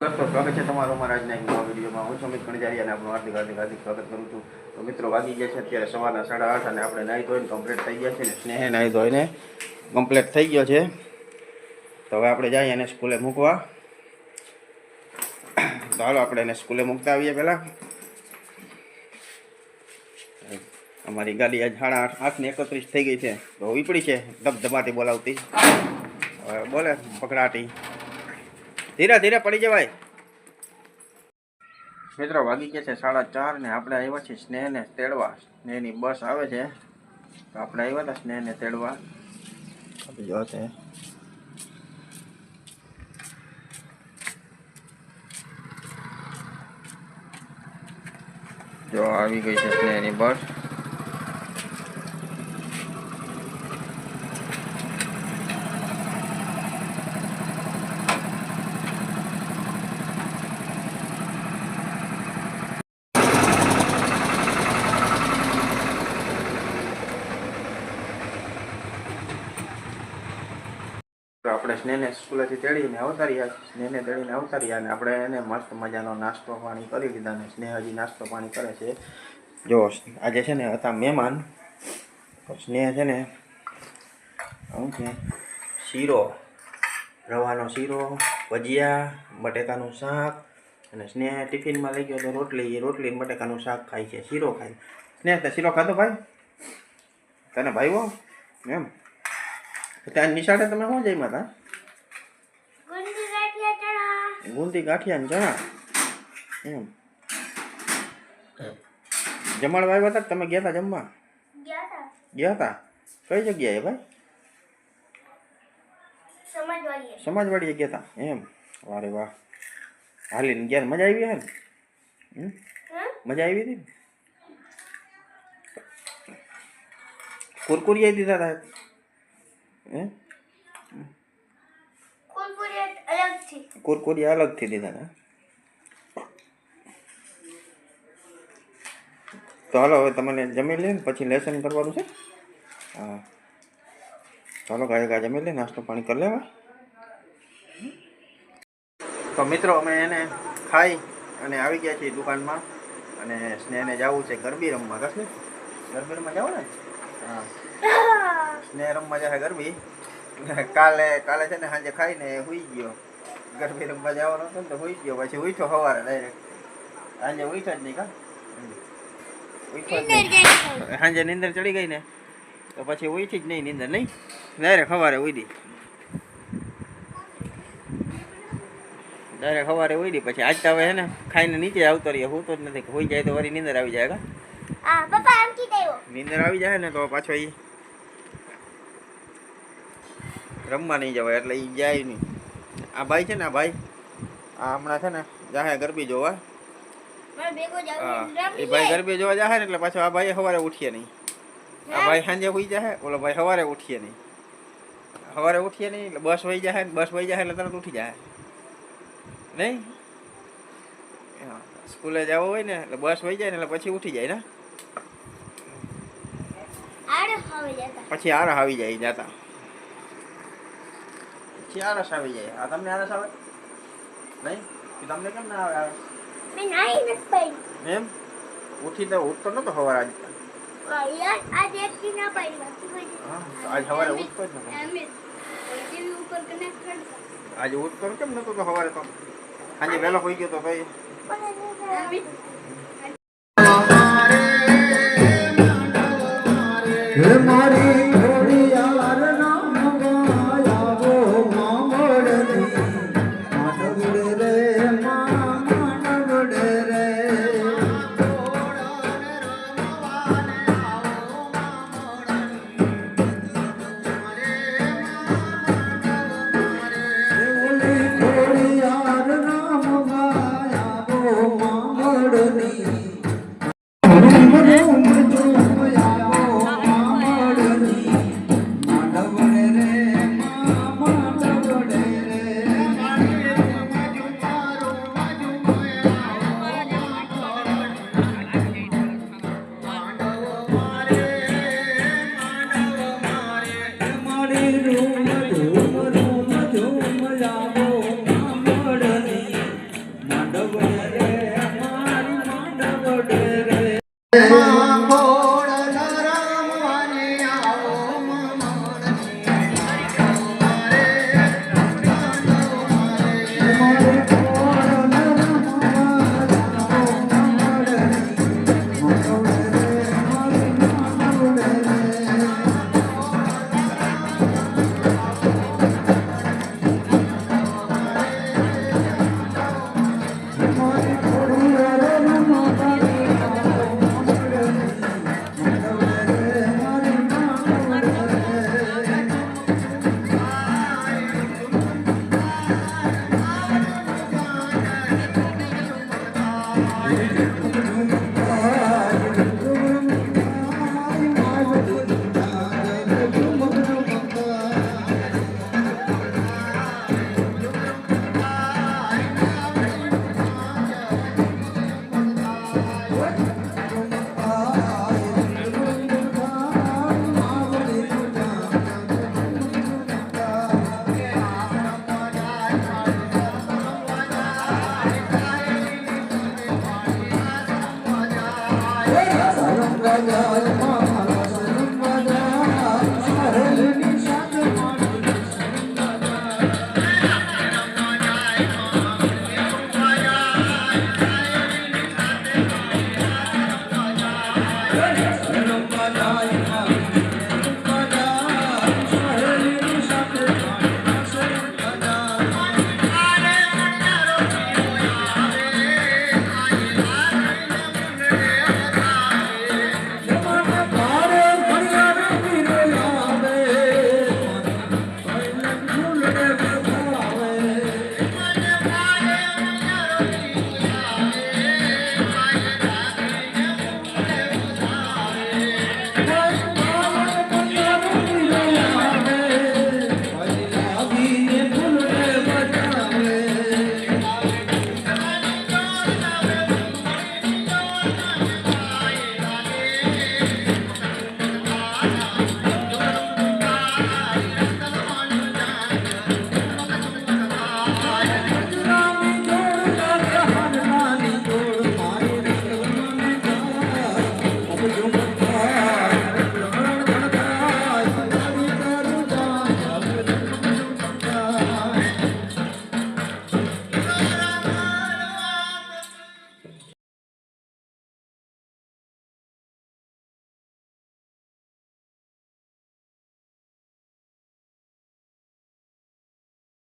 દોસ્તો સ્વાગત છે તમારું અમારા નવા વિડીયોમાં. હું છું અમિત અને આપણું હાર્દિક હાર્દિક હાર્દિક સ્વાગત કરું છું. તો મિત્રો, વાગી ગયા છે અત્યારે સવારના સાડા આઠ અને આપણે નાહી ધોઈને કમ્પ્લીટ થઈ ગયા છે ને સ્નેહે નાહી ધોઈને કમ્પ્લીટ થઈ ગયો છે. તો હવે આપણે જઈએ એને સ્કૂલે મૂકવા. તો હાલો, આપણે એને સ્કૂલે મૂકતા આવીએ પહેલાં. અમારી ગાડી આજ સાડા આઠ આઠ ને એકત્રીસ થઈ ગઈ છે. તો ઉપડી છે, ધબધબાટી બોલાવતી. હવે બોલે, પકડાટી. ધીરે ધીરે પડી જવાય. મિત્રો વાગી ગયા છે સાડા ચાર ને આપણે આવ્યા છીએ સ્નેહને તેડવા. સ્નેહની બસ આવે છે. તો આપણે આવ્યા હતા સ્નેહને તેડવા. જો છે. જો આવી ગઈ છે સ્નેહની બસ. આપણે સ્નેહને સ્કૂલેથી તેડીને અવતારીયા સ્નેહને તેડીને અવતાર્યા અને આપણે એને મસ્ત મજાનો નાસ્તો પાણી કરી લીધા અને સ્નેહ નાસ્તો પાણી કરે છે. જો, આજે છે ને હતા મહેમાન. સ્નેહ છે ને, શું છે શીરો, રવાનો શીરો, ભજીયા, બટેકાનું શાક અને સ્નેહ ટિફિનમાં લઈ ગયો તો રોટલી. એ રોટલી બટેકાનું શાક ખાય છે, શીરો ખાય. સ્નેહ, તે શીરો ખાધો ભાઈ? તને ભાઈઓ એમ? ત્યાં નિશાળે તમે શું જમ્યા હતા? ગુંદી ગાંઠિયા ચણા. એમ. જમાડવા આવ્યા હતા તમે ગયા હતા જમવા? ગયા હતા. કઈ જગ્યાએ ભાઈ? સમાજવાડીએ. ગયા હતા? એમ. વારે વાહ. હાલીને ગયા મજા આવી હે ને? મજા આવી હતી કુરકુરી કુરકુરિયા દીધા હતા? કુરકુરિયા અલગથી દીધા ને? તો હાલો હવે તમને જમી લે ને પછી લેસન કરવાનું છે? હા. ચાલો ગાય ગાય જમી લે નાસ્તો પાણી કરી લેવા. તો મિત્રો અમે એને ખાઈ અને આવી ગયા છીએ દુકાનમાં. અને સ્નેહને જવું છે ગરબી રમવા. કશું ગરબી રમવા જાવ ને? હા. સ્નેહ રમવા જાય ગરબી. કાલે કાલે છે ને સાંજે ખાઈને હુઈ ગયો. ગરબી રમવા જવાનો હતો ને તો હુઈ ગયો. પછી ઉઠો સવારે ડાયરેક્ટ સાંજે ઉઠો જ નહીં કા? સાંજે નીંદર ચડી ગઈ ને તો પછી ઉઠી જ નહીં નીંદર નહીં? ડાયરેક્ટ સવારે ઉડી ડાયરેક્ટ સવારે ઉડી પછી આજ તો હવે છે ને ખાઈને નીચે આવતો રહીએ. હું તો જ નથી. હોઈ જાય તો વળી નીંદર આવી જાય નીંદર આવી જાય ને તો પાછો એ રમવા નહીં જવાય એટલે એ જાય નહીં. આ ભાઈ છે ને આ ભાઈ. આ હમણાં છે ને જાહે ગરબી જોવા. મારે ભેગો જાવ હા એ ભાઈ ગરબી જોવા જાહે ને એટલે પાછો આ ભાઈ સવારે ઉઠીએ નહીં. આ ભાઈ સાંજે હોઈ જાય ઓલો ભાઈ સવારે ઉઠીએ નહીં. સવારે ઉઠીએ નહીં એટલે બસ વહી જાય ને બસ વહી જાય એટલે તરત ઉઠી જાય નહીં? હા, સ્કૂલે જવું હોય ને એટલે બસ વહી જાય ને એટલે પછી ઉઠી જાય ને. આડે હવે જતા. પછી આરસ આવી જાય જાતા. પછી આરસ આવી જાય. આ તમને આરસ આવે? નહીં? કે તમને કેમ ના આવે આરસ? મેં નાઈ નથી પડી. એમ? ઉઠી તો ઉઠતો નતો સવારે આજ. આજ આ ના પડી આજ સવારે ઉઠતો જ નતો. આજે ઉઠતો કેમ નતો તો સવારે તો? આજે વહેલો હોઈ ગયો તો ભાઈ મારી Bye.